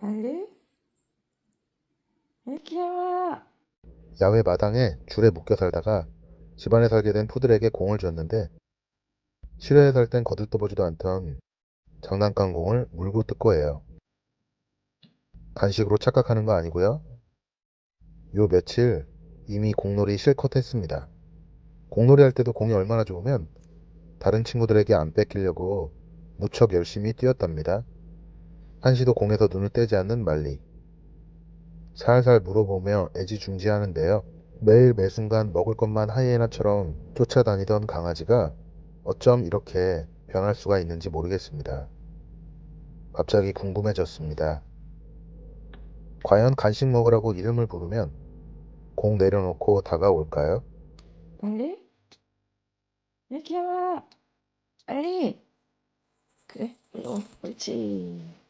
빨리? 와. 야외 마당에 줄에 묶여 살다가 집안에 살게 된 푸들에게 공을 줬는데 실외에 살 땐 거들떠보지도 않던 장난감 공을 물고 뜯고 해요. 간식으로 착각하는 거 아니고요. 요 며칠 이미 공놀이 실컷 했습니다. 공놀이 할 때도 공이 얼마나 좋으면 다른 친구들에게 안 뺏기려고 무척 열심히 뛰었답니다. 한시도 공에서 눈을 떼지 않는 말리. 살살 물어보며 애지중지하는데요. 매일 매순간 먹을 것만 하이에나처럼 쫓아다니던 강아지가 어쩜 이렇게 변할 수가 있는지 모르겠습니다. 갑자기 궁금해졌습니다. 과연 간식 먹으라고 이름을 부르면 공 내려놓고 다가올까요? 빨리? 이렇게 와. 빨리. 그래, 일로 와. 옳지.